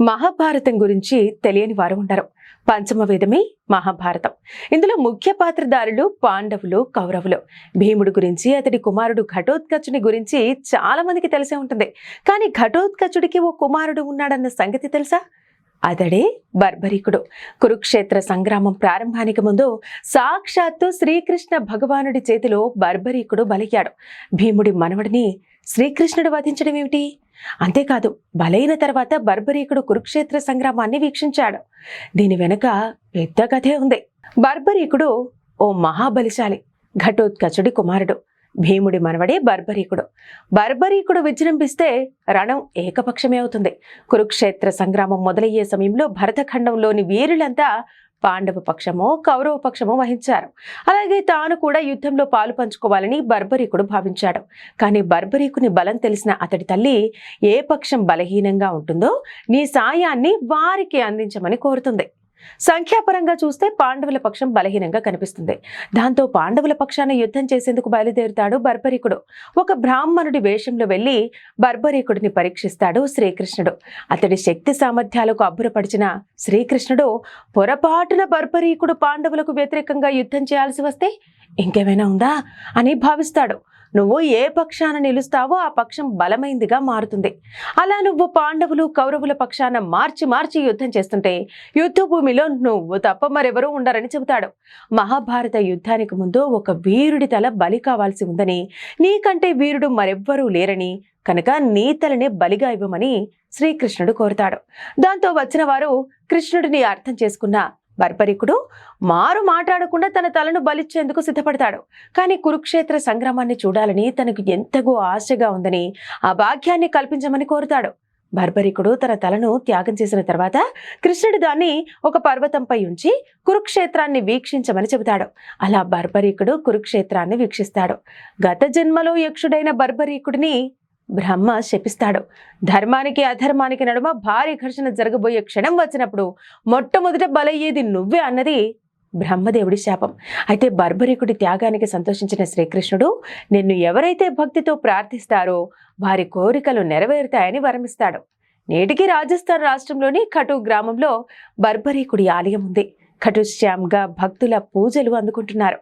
మహాభారతం గురించి తెలియని వారు ఉండరు. పంచమ వేదమే మహాభారతం. ఇందులో ముఖ్య పాత్రధారులు పాండవులు కౌరవులు. భీముడు గురించి అతడి కుమారుడు ఘటోత్కచుని గురించి చాలా మందికి తెలిసే ఉంటుంది. కానీ ఘటోత్కచుడికి ఓ కుమారుడు ఉన్నాడన్న సంగతి తెలుసా? అతడే బర్బరీకుడు. కురుక్షేత్ర సంగ్రామం ప్రారంభానికి ముందు సాక్షాత్తు శ్రీకృష్ణ భగవానుడి చేతిలో బర్బరీకుడు బలికాడు భీముడి మనవడిని శ్రీకృష్ణుడు వధించడం ఏమిటి? అంతేకాదు బలైన తర్వాత బర్బరీకుడు కురుక్షేత్ర సంగ్రామాన్ని వీక్షించాడు. దీని వెనుక పెద్ద కథే ఉంది. బర్బరీకుడు ఓ మహాబలిశాలి ఘటోత్కచుడి కుమారుడు. భీముడి మనవడే బర్బరీకుడు. బర్బరీకుడు విజృంభిస్తే రణం ఏకపక్షమే అవుతుంది. కురుక్షేత్ర సంగ్రామం మొదలయ్యే సమయంలో భరతఖండంలోని వీరులంతా పాండవ పక్షమో కౌరవ పక్షమో వహించారు. అలాగే తాను కూడా యుద్ధంలో పాలు పంచుకోవాలని బర్బరీకుడు భావించాడు. కానీ బర్బరీకుని బలం తెలిసిన అతడి తల్లి ఏ పక్షం బలహీనంగా ఉంటుందో నీ సాయాన్ని వారికి అందించమని కోరుతుంది. సంఖ్యాపరంగా చూస్తే పాండవుల పక్షం బలహీనంగా కనిపిస్తుంది. దాంతో పాండవుల పక్షాన యుద్ధం చేసేందుకు బయలుదేరుతాడు బర్బరీకుడు. ఒక బ్రాహ్మణుడి వేషంలో వెళ్ళి బర్బరీకుడిని పరీక్షిస్తాడు శ్రీకృష్ణుడు. అతడి శక్తి సామర్థ్యాలకు అబ్బురపడిచిన శ్రీకృష్ణుడు పొరపాటున బర్బరీకుడు పాండవులకు వ్యతిరేకంగా యుద్ధం చేయాల్సి వస్తే ఇంకేమైనా ఉందా అని భావిస్తాడు. నువ్వు ఏ పక్షాన నిలుస్తావో ఆ పక్షం బలమైందిగా మారుతుంది. అలా నువ్వు పాండవులు కౌరవుల పక్షాన మార్చి మార్చి యుద్ధం చేస్తుంటే యుద్ధభూమిలో నువ్వు తప్ప మరెవరూ ఉండరని చెబుతాడు. మహాభారత యుద్ధానికి ముందు ఒక వీరుడి తల బలి కావాల్సి ఉందని నీకంటే వీరుడు మరెవ్వరూ లేరని కనుక నీ తలనే బలిగా ఇవ్వమని శ్రీకృష్ణుడు కోరుతాడు. దాంతో వచ్చిన వారు కృష్ణుడిని అర్థం చేసుకున్న బర్బరికుడు మారు మాట్లాడకుండా తన తలను బలిచ్చేందుకు సిద్ధపడతాడు. కానీ కురుక్షేత్ర సంగ్రామాన్ని చూడాలని తనకు ఎంతగో ఆశగా ఉందని ఆ భాగ్యాన్ని కల్పించమని కోరుతాడు. బర్బరికుడు తన తలను త్యాగం చేసిన తర్వాత కృష్ణుడు దాన్ని ఒక పర్వతంపై ఉంచి కురుక్షేత్రాన్ని వీక్షించమని చెబుతాడు. అలా బర్బరీకుడు కురుక్షేత్రాన్ని వీక్షిస్తాడు. గత జన్మలో యక్షుడైన బర్బరీకుడిని బ్రహ్మ శపిస్తాడు. ధర్మానికి అధర్మానికి నడుమ భారీ ఘర్షణ జరగబోయే క్షణం వచ్చినప్పుడు మొట్టమొదట బలయ్యేది నువ్వే అన్నది బ్రహ్మదేవుడి శాపం. అయితే బర్బరీకుడి త్యాగానికి సంతోషించిన శ్రీకృష్ణుడు నిన్ను ఎవరైతే భక్తితో ప్రార్థిస్తారో వారి కోరికలు నెరవేరుతాయని వరమిస్తాడు. నేటికి రాజస్థాన్ రాష్ట్రంలోని ఖటు గ్రామంలో బర్బరీకుడి ఆలయం ఉంది. ఖటుశ్యామ్గా భక్తుల పూజలు అందుకుంటున్నారు.